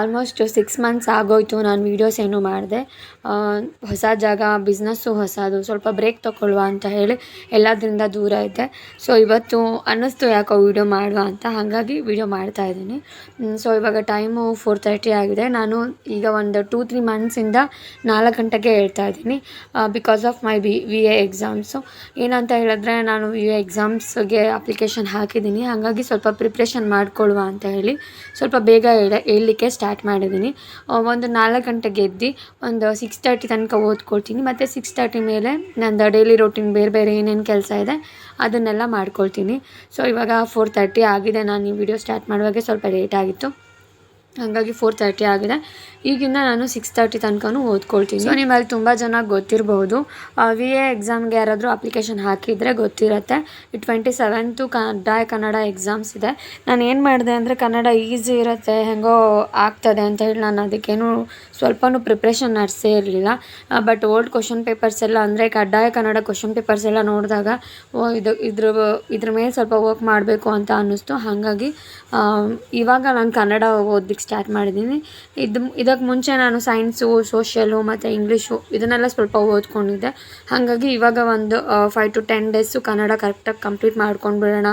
Almost six months ಆಗೋಯ್ತು ನಾನು videos ಏನು ಮಾಡಿದೆ. ಹೊಸ ಜಾಗ ಬಿಸ್ನೆಸ್ಸು ಹೊಸದು, ಸ್ವಲ್ಪ ಬ್ರೇಕ್ ತೊಗೊಳ್ಳುವ ಅಂತ ಹೇಳಿ ಎಲ್ಲದರಿಂದ ದೂರ ಇದ್ದೆ. ಸೊ ಇವತ್ತು ಅನ್ನಿಸ್ತು ಯಾಕೋ ವೀಡಿಯೋ ಮಾಡುವ ಅಂತ, ಹಾಗಾಗಿ ವೀಡಿಯೋ ಮಾಡ್ತಾ ಇದ್ದೀನಿ. ಸೊ ಇವಾಗ ಟೈಮು ಫೋರ್ ತರ್ಟಿ ಆಗಿದೆ. ನಾನು ಈಗ ಒಂದು ಟೂ ತ್ರೀ ಮಂತ್ಸಿಂದ ನಾಲ್ಕು ಗಂಟೆಗೆ ಹೇಳ್ತಾ ಇದ್ದೀನಿ because of my B V A exams ಏನಂತ ಹೇಳಿದ್ರೆ ನಾನು ವಿ ಎ ಎಕ್ಸಾಮ್ಸ್ಗೆ ಅಪ್ಲಿಕೇಶನ್ ಹಾಕಿದ್ದೀನಿ, ಹಾಗಾಗಿ ಸ್ವಲ್ಪ ಪ್ರಿಪ್ರೇಷನ್ ಮಾಡಿಕೊಳ್ಳುವ ಅಂತ ಹೇಳಿ ಸ್ವಲ್ಪ ಬೇಗ ಹೇಳ, ಹೇಳಲಿಕ್ಕೆ ಸ್ಟಾರ್ಟ್ ಮಾಡಿದ್ದೀನಿ. ಒಂದು ನಾಲ್ಕು ಗಂಟೆಗೆ ಎದ್ದು ಒಂದು ಸಿಕ್ಸ್ ತರ್ಟಿ ತನಕ ಓದ್ಕೊಳ್ತೀನಿ. ಮತ್ತು ಸಿಕ್ಸ್ ತರ್ಟಿ ಮೇಲೆ ನಂದು ಡೈಲಿ ರೊಟೀನ್ ಬೇರೆ ಬೇರೆ ಏನೇನು ಕೆಲಸ ಇದೆ ಅದನ್ನೆಲ್ಲ ಮಾಡ್ಕೊಳ್ತೀನಿ. ಸೊ ಇವಾಗ ಫೋರ್ ತರ್ಟಿ ಆಗಿದೆ. ನಾನು ಈ ವಿಡಿಯೋ ಸ್ಟಾರ್ಟ್ ಮಾಡುವಾಗೆ ಸ್ವಲ್ಪ ಲೇಟ್ ಆಗಿತ್ತು. ಹಾಗಾಗಿ ಫೋರ್ ತರ್ಟಿ ಆಗಿದೆ. ಈಗಿಂದ ನಾನು ಸಿಕ್ಸ್ ತರ್ಟಿ ತನಕನೂ ಓದ್ಕೊಳ್ತೀನಿ. ಸೊ ನಿಮ್ಮಲ್ಲಿ ತುಂಬ ಜನ ಗೊತ್ತಿರಬಹುದು ವಿ ಎ ಎಕ್ಸಾಮ್ಗೆ ಯಾರಾದರೂ ಅಪ್ಲಿಕೇಶನ್ ಹಾಕಿದರೆ ಗೊತ್ತಿರುತ್ತೆ. ಟ್ವೆಂಟಿ ಸೆವೆಂತು ಕಡ್ಡಾಯ ಕನ್ನಡ ಎಕ್ಸಾಮ್ಸ್ ಇದೆ. ನಾನು ಏನು ಮಾಡಿದೆ ಅಂದರೆ ಕನ್ನಡ ಈಸಿ ಇರುತ್ತೆ, ಹೆಂಗೋ ಆಗ್ತದೆ ಅಂತ ಹೇಳಿ ನಾನು ಅದಕ್ಕೇನು ಸ್ವಲ್ಪನೂ ಪ್ರಿಪ್ರೇಷನ್ ನಡೆಸೇ ಇರಲಿಲ್ಲ. ಬಟ್ ಓಲ್ಡ್ ಕ್ವಶನ್ ಪೇಪರ್ಸ್ ಎಲ್ಲ ಅಂದರೆ ಕಡ್ಡಾಯ ಕನ್ನಡ ಕ್ವಶನ್ ಪೇಪರ್ಸ್ ಎಲ್ಲ ನೋಡಿದಾಗ, ಓ, ಇದು, ಇದ್ರ ಇದ್ರ ಮೇಲೆ ಸ್ವಲ್ಪ ವರ್ಕ್ ಮಾಡಬೇಕು ಅಂತ ಅನ್ನಿಸ್ತು. ಹಾಗಾಗಿ ಇವಾಗ ನಾನು ಕನ್ನಡ ಓದಲಿಕ್ಕೆ ಸ್ಟಾರ್ಟ್ ಮಾಡಿದ್ದೀನಿ. ಇದು ಇದಕ್ಕೆ ಮುಂಚೆ ನಾನು ಸೈನ್ಸು ಸೋಷಿಯಲು ಮತ್ತು ಇಂಗ್ಲೀಷು ಇದನ್ನೆಲ್ಲ ಸ್ವಲ್ಪ ಓದ್ಕೊಂಡಿದ್ದೆ. ಹಾಗಾಗಿ ಇವಾಗ ಒಂದು five to ten days Kannada ಕರೆಕ್ಟಾಗಿ ಕಂಪ್ಲೀಟ್ ಮಾಡ್ಕೊಂಡು ಬಿಡೋಣ.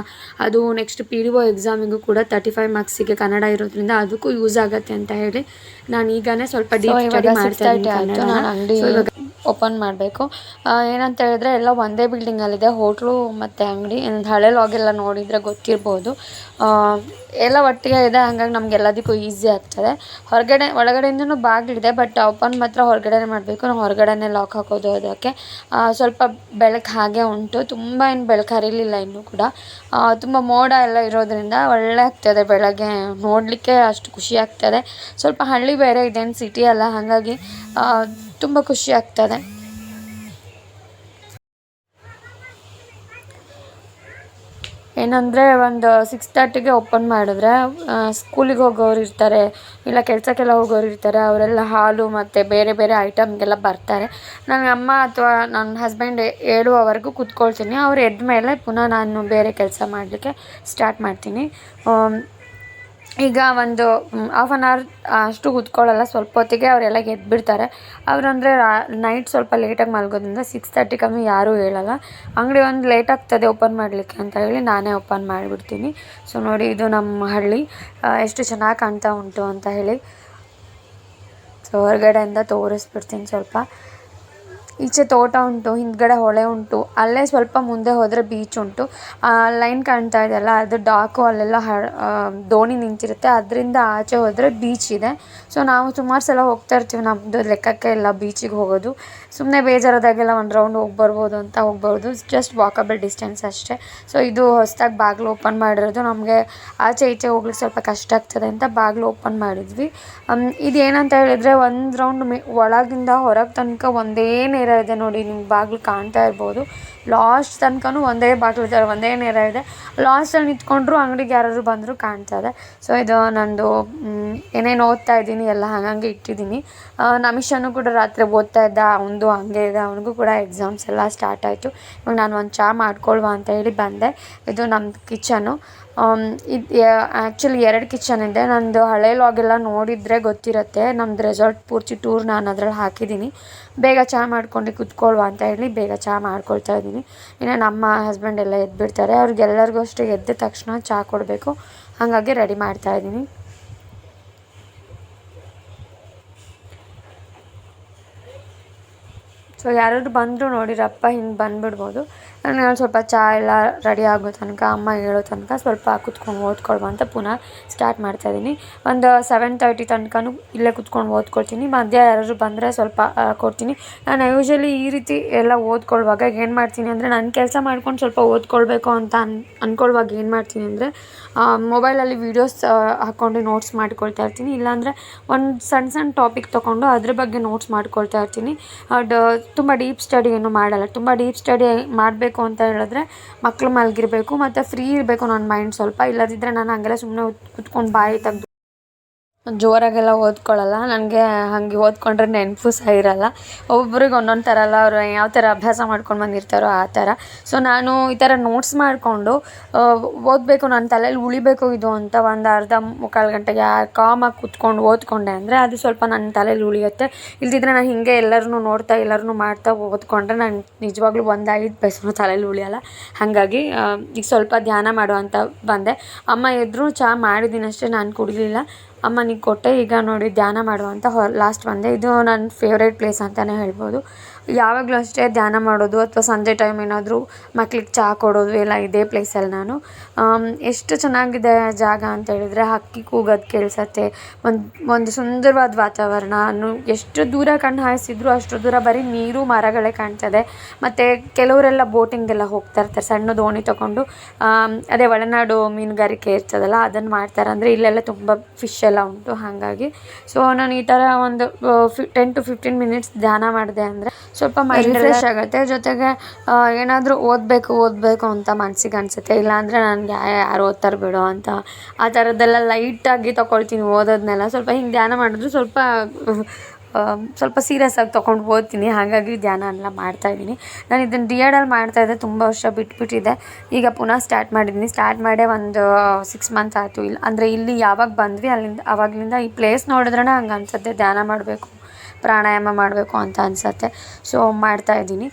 ಅದು ನೆಕ್ಸ್ಟ್ ಪಿ ಡಿ ಒ ಎಕ್ಸಾಮಿಗೂ ಕೂಡ ತರ್ಟಿ ಫೈವ್ ಮಾರ್ಕ್ಸಿಗೆ ಕನ್ನಡ ಇರೋದ್ರಿಂದ ಅದಕ್ಕೂ ಯೂಸ್ ಆಗುತ್ತೆ ಅಂತ ಹೇಳಿ ನಾನು ಈಗನೇ ಸ್ವಲ್ಪ ಸ್ಟಡಿ ಮಾಡ್ತಾ ಓಪನ್ ಮಾಡಬೇಕು. ಏನಂತ ಹೇಳಿದ್ರೆ ಎಲ್ಲ ಒಂದೇ ಬಿಲ್ಡಿಂಗಲ್ಲಿದೆ ಹೋಟ್ಲು ಮತ್ತು ಅಂಗಡಿ. ಹಳೆ ಲಾಗೆಲ್ಲ ನೋಡಿದರೆ ಗೊತ್ತಿರ್ಬೋದು. ಎಲ್ಲ ಒಟ್ಟಿಗೆ ಇದೆ. ಹಂಗಾಗಿ ನಮ್ಗೆ ಎಲ್ಲದಕ್ಕೂ ಈಸಿ ಆಗ್ತದೆ ಹೊರಗಡೆ, ಒಳಗಡೆಯಿಂದನು ಬಾಗಿಲಿದೆ ಬಟ್ ಓಪನ್ ಮಾತ್ರ ಹೊರಗಡೆನೇ ಮಾಡಬೇಕು. ನಾವು ಹೊರಗಡೆನೇ ಲಾಕ್ ಹಾಕೋದು ಅದಕ್ಕೆ ಸ್ವಲ್ಪ ಬೆಳಕು ಹಾಗೆ ಉಂಟು. ತುಂಬ ಏನು ಬೆಳಕು ಹರಿಲಿಲ್ಲ ಇನ್ನೂ ಕೂಡ. ತುಂಬ ಮೋಡ ಎಲ್ಲ ಇರೋದ್ರಿಂದ ಒಳ್ಳೆ ಆಗ್ತದೆ ಬೆಳಗ್ಗೆ. ನೋಡಲಿಕ್ಕೆ ಅಷ್ಟು ಖುಷಿ ಆಗ್ತದೆ. ಸ್ವಲ್ಪ ಹಳ್ಳಿ ಬೇರೆ ಇದೇನು ಸಿಟಿ ಅಲ್ಲ. ಹಾಗಾಗಿ ತುಂಬ ಖುಷಿ ಆಗ್ತದೆ. ಏನಂದರೆ ಒಂದು ಸಿಕ್ಸ್ ತರ್ಟಿಗೆ ಓಪನ್ ಮಾಡಿದ್ರೆ ಸ್ಕೂಲಿಗೆ ಹೋಗೋರು ಇರ್ತಾರೆ, ಇಲ್ಲ ಕೆಲಸಕ್ಕೆಲ್ಲ ಹೋಗೋರು ಇರ್ತಾರೆ, ಅವರೆಲ್ಲ ಹಾಲು ಮತ್ತು ಬೇರೆ ಬೇರೆ ಐಟಮ್ಗೆಲ್ಲ ಬರ್ತಾರೆ. ನನ್ನ ಅಮ್ಮ ಅಥವಾ ನನ್ನ ಹಸ್ಬೆಂಡ್ ಏಳುವವರೆಗೂ ಕುತ್ಕೊಳ್ತೀನಿ, ಅವ್ರು ಎದ್ದ ಮೇಲೆ ಪುನಃ ನಾನು ಬೇರೆ ಕೆಲಸ ಮಾಡಲಿಕ್ಕೆ ಸ್ಟಾರ್ಟ್ ಮಾಡ್ತೀನಿ. ಈಗ ಒಂದು ಹಾಫ್ ಆನ್ ಅವರ್ ಅಷ್ಟು ಕೂತ್ಕೊಳ್ಳಲ್ಲ, ಸ್ವಲ್ಪ ಹೊತ್ತಿಗೆ ಅವರೆಲ್ಲ ಎದ್ಬಿಡ್ತಾರೆ. ಅವರಂದರೆ ನೈಟ್ ಸ್ವಲ್ಪ ಲೇಟಾಗಿ ಮಲ್ಗೋದ್ರಿಂದ ಸಿಕ್ಸ್ ತರ್ಟಿ ಕಮ್ಮಿ ಯಾರೂ ಹೇಳಲ್ಲ. ಅಂಗಡಿ ಒಂದು ಲೇಟ್ ಆಗ್ತದೆ ಓಪನ್ ಮಾಡಲಿಕ್ಕೆ ಅಂತ ಹೇಳಿ ನಾನೇ ಓಪನ್ ಮಾಡಿಬಿಡ್ತೀನಿ. ಸೊ ನೋಡಿ, ಇದು ನಮ್ಮ ಹಳ್ಳಿ. ಎಷ್ಟು ಚೆನ್ನಾಗಿ ಕಾಣ್ತಾ ಉಂಟು ಅಂತ ಹೇಳಿ. ಸೊ ಹೊರಗಡೆಯಿಂದ ತೋರಿಸ್ಬಿಡ್ತೀನಿ ಸ್ವಲ್ಪ. ಈಚೆ ತೋಟ ಉಂಟು ಹಿಂದ್ಗಡೆ ಹೊಳೆ ಉಂಟು ಅಲ್ಲೇ ಸ್ವಲ್ಪ ಮುಂದೆ ಹೋದರೆ ಬೀಚ್ ಉಂಟು. ಲೈನ್ ಕಾಣ್ತಾ ಇದೆಯಲ್ಲ ಅದು ಡಾಕು ಅಲ್ಲೆಲ್ಲ ಆ, ದೋಣಿ ನಿಂತಿರುತ್ತೆ. ಅದರಿಂದ ಆಚೆ ಹೋದರೆ ಬೀಚ್ ಇದೆ. ಸೊ ನಾವು ಸುಮಾರು ಸಲ ಹೋಗ್ತಾ ಇರ್ತೀವಿ ನಮ್ಮದು ಲೆಕ್ಕಕ್ಕೆ ಇಲ್ಲ ಬೀಚಿಗೆ ಹೋಗೋದು. ಸುಮ್ಮನೆ ಬೇಜಾರಾದಾಗೆಲ್ಲ ಒಂದು ರೌಂಡ್ ಹೋಗಿ ಬರ್ಬೋದು ಅಂತ ಹೋಗ್ಬೋದು ಜಸ್ಟ್ ವಾಕಬಲ್ ಡಿಸ್ಟೆನ್ಸ್ ಅಷ್ಟೇ. ಸೊ ಇದು ಹೊಸದಾಗಿ ಬಾಗಿಲು ಓಪನ್ ಮಾಡಿರೋದು. ನಮಗೆ ಆಚೆ ಈಚೆ ಹೋಗ್ಲಿಕ್ಕೆ ಸ್ವಲ್ಪ ಕಷ್ಟ ಆಗ್ತದೆ ಅಂತ ಬಾಗಿಲು ಓಪನ್ ಮಾಡಿದ್ವಿ. ಇದೇನಂತ ಹೇಳಿದರೆ ಒಂದು ರೌಂಡ್ ಒಳಗಿಂದ ಹೊರಗೆ ತನಕ ಒಂದೇ ನೇರ ಇದೆ ನೋಡಿ, ನಿಮ್ಗೆ ಬಾಗಿಲು ಕಾಣ್ತಾ ಇರ್ಬೋದು. ಲಾಸ್ಟ್ ತನಕನೂ ಒಂದೇ ಬಾಗಿಲು ಇದೆ, ಒಂದೇ ನೇರ ಇದೆ. ಲಾಸ್ಟಲ್ಲಿ ನಿಂತ್ಕೊಂಡ್ರು ಅಂಗಡಿಗೆ ಯಾರಾದ್ರು ಬಂದರೂ ಇದೆ. ಸೊ ಇದು ನಂದು ಏನೇನು ಓದ್ತಾ ಇದ್ದೀನಿ ಎಲ್ಲ ಹಾಗಂಗೆ ಇಟ್ಟಿದ್ದೀನಿ. ನಮಿಷನು ಕೂಡ ರಾತ್ರಿ ಓದ್ತಾ ಇದ್ದ, ಅವನದು ಹಂಗೆ ಇದೆ, ಅವನಿಗೂ ಕೂಡ ಎಕ್ಸಾಮ್ಸ್ ಎಲ್ಲ ಸ್ಟಾರ್ಟ್ ಆಯಿತು. ಇವಾಗ ನಾನು ಒಂದು ಚಹಾ ಮಾಡ್ಕೊಳ್ವ ಅಂತ ಹೇಳಿ ಬಂದೆ. ಇದು ನಮ್ಮ ಕಿಚನು ಇದು ಆ್ಯಕ್ಚುಲಿ ಎರಡು ಕಿಚನ್ ಇದೆ. ನಂದು ಹಳೆ ಲಾಗೆಲ್ಲ ನೋಡಿದರೆ ಗೊತ್ತಿರುತ್ತೆ. ನಮ್ದು ರೆಸಾರ್ಟ್ ಪೂರ್ತಿ ಟೂರ್ ನಾನು ಅದ್ರಲ್ಲಿ ಹಾಕಿದ್ದೀನಿ. ಬೇಗ ಚಹಾ ಮಾಡ್ಕೊಂಡು ಕುತ್ಕೊಳ್ವ ಅಂತ ಹೇಳಿ ಬೇಗ ಚಹಾ ಮಾಡ್ಕೊಳ್ತಾ ಇದ್ದೀನಿ. ಇನ್ನು ನಮ್ಮ ಹಸ್ಬೆಂಡ್ ಎಲ್ಲ ಎದ್ಬಿಡ್ತಾರೆ. ಅವ್ರಿಗೆಲ್ಲರಿಗೂ ಅಷ್ಟೇ ಎದ್ದ ತಕ್ಷಣ ಚಹಾ ಕೊಡಬೇಕು. ಹಾಗಾಗಿ ರೆಡಿ ಮಾಡ್ತಾ ಇದ್ದೀನಿ. ಸೊ ಯಾರಾದ್ರು ಬಂದರು ನೋಡಿರಪ್ಪ, ಹಿಂಗೆ ಬಂದುಬಿಡ್ಬೋದು. ನಾನು ಸ್ವಲ್ಪ ಚಹಾ ಎಲ್ಲ ರೆಡಿ ಆಗೋ ತನಕ, ಅಮ್ಮ ಹೇಳೋ ತನಕ ಸ್ವಲ್ಪ ಕುತ್ಕೊಂಡು ಓದ್ಕೊಳ್ವ ಅಂತ ಪುನಃ ಸ್ಟಾರ್ಟ್ ಮಾಡ್ತಾಯಿದ್ದೀನಿ ಒಂದು ಸೆವೆನ್ ತರ್ಟಿ ತನಕನೂ ಇಲ್ಲೇ ಕುತ್ಕೊಂಡು ಓದ್ಕೊಳ್ತೀನಿ. ಮಧ್ಯ ಯಾರಾದ್ರು ಬಂದರೆ ಸ್ವಲ್ಪ ಕೊಡ್ತೀನಿ. ನಾನು ಯೂಶ್ವಲಿ ಈ ರೀತಿ ಎಲ್ಲ ಓದ್ಕೊಳ್ಳುವಾಗ ಏನು ಮಾಡ್ತೀನಿ ಅಂದರೆ ನನ್ನ ಕೆಲಸ ಮಾಡ್ಕೊಂಡು ಸ್ವಲ್ಪ ಓದ್ಕೊಳ್ಬೇಕು ಅಂತ ಅನ್ ಅಂದ್ಕೊಳ್ಳುವಾಗ ಏನು ಮಾಡ್ತೀನಿ ಅಂದರೆ ಮೊಬೈಲಲ್ಲಿ ವೀಡಿಯೋಸ್ ಹಾಕ್ಕೊಂಡು ನೋಟ್ಸ್ ಮಾಡ್ಕೊಳ್ತಾ ಇರ್ತೀನಿ. ಇಲ್ಲಾಂದರೆ ಒಂದು ಸಣ್ಣ ಸಣ್ಣ ಟಾಪಿಕ್ ತೊಗೊಂಡು ಅದ್ರ ಬಗ್ಗೆ ನೋಟ್ಸ್ ಮಾಡ್ಕೊಳ್ತಾ ಇರ್ತೀನಿ. ತುಂಬ ಡೀಪ್ ಸ್ಟಡಿ ಏನು ಮಾಡಲ್ಲ. ತುಂಬ ಡೀಪ್ ಸ್ಟಡಿ ಮಾಡಬೇಕು ಅಂತ ಹೇಳಿದ್ರೆ ಮಕ್ಕಳು ಮಲಗಿರ್ಬೇಕು, ಮತ್ತು ಫ್ರೀ ಇರಬೇಕು ನನ್ನ ಮೈಂಡ್ ಸ್ವಲ್ಪ. ಇಲ್ಲದಿದ್ದರೆ ನಾನು ಹಂಗೆಲ್ಲ ಸುಮ್ಮನೆ ಕುತ್ಕೊಂಡು ಬಾಯಿ ತೆಗ್ದು ಜೋರಾಗೆಲ್ಲ ಓದ್ಕೊಳ್ಳಲ್ಲ ನನಗೆ ಹಾಗೆ ಓದ್ಕೊಂಡ್ರೆ ನೆನಪು ಸಹ ಇರಲ್ಲ. ಒಬ್ಬೊಬ್ರಿಗೆ ಒಂದೊಂದು ಥರ ಅಲ್ಲ ಅವರು ಯಾವ ಥರ ಅಭ್ಯಾಸ ಮಾಡ್ಕೊಂಡು ಬಂದಿರ್ತಾರೋ ಆ ಥರ ಸೊ ನಾನು ಈ ಥರ ನೋಟ್ಸ್ ಮಾಡಿಕೊಂಡು ಓದಬೇಕು ನನ್ನ ತಲೆಯಲ್ಲಿ ಉಳಿಬೇಕು ಇದು ಅಂತ ಒಂದು ಅರ್ಧ ಮುಕ್ಕಾಲು ಗಂಟೆಗೆ ಕಾಮಾಗಿ ಕೂತ್ಕೊಂಡು ಓದ್ಕೊಂಡೆ ಅಂದರೆ ಅದು ಸ್ವಲ್ಪ ನನ್ನ ತಲೆಯಲ್ಲಿ ಉಳಿಯುತ್ತೆ. ಇಲ್ದಿದ್ರೆ ನಾನು ಹೀಗೆ ಎಲ್ಲರನ್ನೂ ನೋಡ್ತಾ ಎಲ್ಲರನ್ನೂ ಮಾಡ್ತಾ ಓದ್ಕೊಂಡ್ರೆ ನಾನು ನಿಜವಾಗ್ಲೂ ಒಂದು ಐದು ಪೈಸೆನೂ ತಲೆಯಲ್ಲಿ ಉಳಿಯಲ್ಲ. ಹಾಗಾಗಿ ಈಗ ಸ್ವಲ್ಪ ಧ್ಯಾನ ಮಾಡುವಂತ ಬಂದೆ. ಅಮ್ಮ ಎದ್ರು ಚಹಾ ಮಾಡಿದ್ದೀನಿ ಅಷ್ಟೇ ನಾನು ಕುಡಿಲಿಲ್ಲ. ಅಮ್ಮನಿಗೆ ಕೊಟ್ಟೆ, ಈಗ ನೋಡಿ ಧ್ಯಾನ ಮಾಡುವಂಥ ಹೊ ಲಾಸ್ಟ್ ಬಂದೆ. ಇದು ನನ್ನ ಫೇವ್ರೇಟ್ ಪ್ಲೇಸ್ ಅಂತಲೇ ಹೇಳ್ಬೋದು. ಯಾವಾಗಲೂ ಅಷ್ಟೇ ಧ್ಯಾನ ಮಾಡೋದು ಅಥವಾ ಸಂಜೆ ಟೈಮ್ ಏನಾದರೂ ಮಕ್ಳಿಗೆ ಚಹಾ ಕೊಡೋದು ಎಲ್ಲ ಇದೇ ಪ್ಲೇಸಲ್ಲಿ ನಾನು. ಎಷ್ಟು ಚೆನ್ನಾಗಿದೆ ಜಾಗ ಅಂತ ಹೇಳಿದರೆ ಹಕ್ಕಿ ಕೂಗೋದು ಕೇಳಿಸತ್ತೆ ಒಂದು ಒಂದು ಸುಂದರವಾದ ವಾತಾವರಣ ಎಷ್ಟು ದೂರ ಕಣ್ಣು ಹಾಯಿಸಿದ್ರು ಅಷ್ಟು ದೂರ ಬರೀ ನೀರು, ಮರಗಳೇ ಕಾಣ್ತದೆ. ಮತ್ತು ಕೆಲವರೆಲ್ಲ ಬೋಟಿಂಗೆಲ್ಲ ಹೋಗ್ತಾ ಇರ್ತಾರೆ, ಸಣ್ಣ ದೋಣಿ ತಗೊಂಡು. ಅದೇ ಒಳನಾಡು ಮೀನುಗಾರಿಕೆ ಇರ್ತದಲ್ಲ ಅದನ್ನು ಮಾಡ್ತಾರೆ. ಅಂದರೆ ಇಲ್ಲೆಲ್ಲ ತುಂಬ ಫಿಶ್ ಎಲ್ಲ ಉಂಟು ಹಾಗಾಗಿ. ಸೊ ನಾನು ಈ ಥರ ಒಂದು ಫಿ ಟೆನ್ ಟು ಫಿಫ್ಟೀನ್ ಮಿನಿಟ್ಸ್ ಧ್ಯಾನ ಮಾಡಿದೆ ಅಂದರೆ ಸ್ವಲ್ಪ ಮೈಂಡ್ ಫ್ರೆಶ್ ಆಗುತ್ತೆ. ಜೊತೆಗೆ ಏನಾದರೂ ಓದಬೇಕು ಓದಬೇಕು ಅಂತ ಮನಸ್ಸಿಗೆ ಅನಿಸುತ್ತೆ. ಇಲ್ಲಾಂದರೆ ನನಗೆ ಯಾರು ಓದ್ತಾರೆ ಬಿಡು ಅಂತ. ಆ ಥರದ್ದೆಲ್ಲ ಲೈಟಾಗಿ ತೊಗೊಳ್ತೀನಿ ಓದೋದನ್ನೆಲ್ಲ ಸ್ವಲ್ಪ ಹಿಂಗೆ ಧ್ಯಾನ ಮಾಡಿದ್ರು ಸ್ವಲ್ಪ ಸ್ವಲ್ಪ ಸೀರಿಯಸ್ ಆಗಿ ತೊಗೊಂಡು ಓದ್ತೀನಿ. ಹಾಗಾಗಿ ಧ್ಯಾನ ಎಲ್ಲ ಮಾಡ್ತಾಯಿದ್ದೀನಿ ನಾನು ಇದನ್ನು ಡಿ ಎಡಲ್ಲಿ ಮಾಡ್ತಾಯಿದ್ದೆ ತುಂಬ ವರ್ಷ ಬಿಟ್ಬಿಟ್ಟಿದ್ದೆ ಈಗ ಪುನಃ ಸ್ಟಾರ್ಟ್ ಮಾಡಿದ್ದೀನಿ. ಸ್ಟಾರ್ಟ್ ಮಾಡೇ ಒಂದು ಸಿಕ್ಸ್ ಮಂತ್ ಆಯಿತು. ಇಲ್ಲಿ ಅಂದರೆ ಇಲ್ಲಿ ಯಾವಾಗ ಬಂದ್ವಿ, ಅಲ್ಲಿಂದ ಆವಾಗಲಿಂದ ಈ ಪ್ಲೇಸ್ ನೋಡಿದ್ರೇ ಹಂಗೆ ಅನ್ಸುತ್ತೆ ಧ್ಯಾನ ಮಾಡಬೇಕು, ಪ್ರಾಣಾಯಾಮ ಮಾಡಬೇಕು ಅಂತ ಅನಿಸತ್ತೆ. ಸೊ ಮಾಡ್ತಾಯಿದ್ದೀನಿ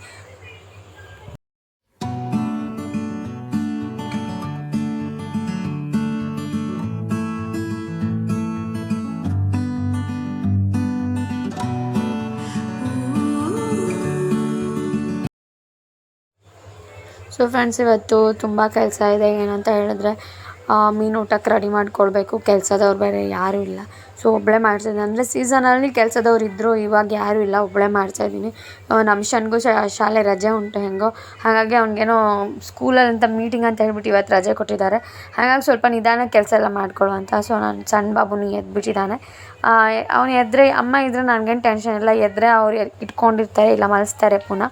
ಸೊ ಫ್ರೆಂಡ್ಸ್ ಇವತ್ತು ತುಂಬ ಕೆಲಸ ಇದೆ. ಏನಂತ ಹೇಳಿದ್ರೆ ಮೀನು ಊಟಕ್ಕೆ ರೆಡಿ ಮಾಡಿಕೊಡ್ಬೇಕು. ಕೆಲಸದವ್ರು ಬೇರೆ ಯಾರೂ ಇಲ್ಲ. ಸೊ ಒಬ್ಬಳೇ ಮಾಡ್ತಾಯಿದ್ದೀನಿ ಅಂದರೆ ಸೀಸನಲ್ಲಿ ಕೆಲಸದವ್ರು ಇದ್ದರು ಇವಾಗ ಯಾರೂ ಇಲ್ಲ. ಒಬ್ಬಳೇ ಮಾಡ್ತಾಯಿದ್ದೀನಿ ನಮ್ಮ ಶನ್ಗೂ ಶಾಲೆ ರಜೆ ಉಂಟು ಹೆಂಗೋ. ಹಾಗಾಗಿ ಅವ್ನಿಗೇನೋ ಸ್ಕೂಲಲ್ಲಿ ಅಂತ ಮೀಟಿಂಗ್ ಅಂತ ಹೇಳ್ಬಿಟ್ಟು ಇವತ್ತು ರಜೆ ಕೊಟ್ಟಿದ್ದಾರೆ. ಹಾಗಾಗಿ ಸ್ವಲ್ಪ ನಿಧಾನ ಕೆಲಸ ಎಲ್ಲ ಮಾಡ್ಕೊಳ್ಳುವಂತ. ಸೊ ನಾನು ಸಣ್ಣ ಬಾಬುನ ಎದ್ಬಿಟ್ಟಿದ್ದಾನೆ. ಅವನು ಎದ್ರೆ, ಅಮ್ಮ ಇದ್ದರೆ ನನಗೇನು ಟೆನ್ಷನ್ ಇಲ್ಲ. ಎದ್ರೆ ಅವ್ರು ಇಟ್ಕೊಂಡಿರ್ತಾರೆ, ಇಲ್ಲ ಮಲಸ್ತಾರೆ ಪುನಃ.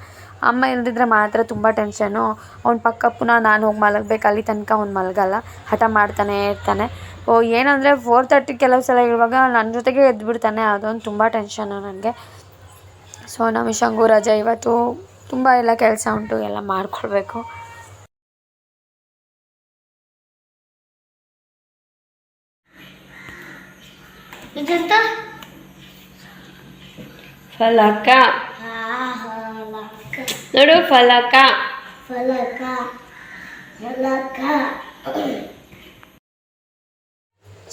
ಅಮ್ಮ ಇಲ್ದಿದ್ರೆ ಮಾತ್ರ ತುಂಬ ಟೆನ್ಷನ್ನು ಅವ್ನ ಪಕ್ಕ ಪುನಃ ನಾನು ಹೋಗಿ ಮಲಗಬೇಕು ಅಲ್ಲಿ ತನಕ ಅವ್ನು ಮಲಗಲ್ಲ. ಹಠ ಮಾಡ್ತಾನೆ ಇರ್ತಾನೆ. ಓ ಏನಂದರೆ ಫೋರ್ ತರ್ಟಿ ಕೆಲವು ಸಲ ಇರುವಾಗ ನನ್ನ ಜೊತೆಗೆ ಎದ್ಬಿಡ್ತಾನೆ. ಅದೊಂದು ತುಂಬ ಟೆನ್ಷನ್ನು ನನಗೆ ಸೊ ನಮ್ಮ ಶಂಗು ರಜೆ ಇವತ್ತು ತುಂಬ ಎಲ್ಲ ಕೆಲಸ ಉಂಟು ಎಲ್ಲ ಮಾಡ್ಕೊಳ್ಬೇಕು. ಫಲಕ ನೋಡು ಫಲಕ. ಫಲಕ. ಫಲಕ.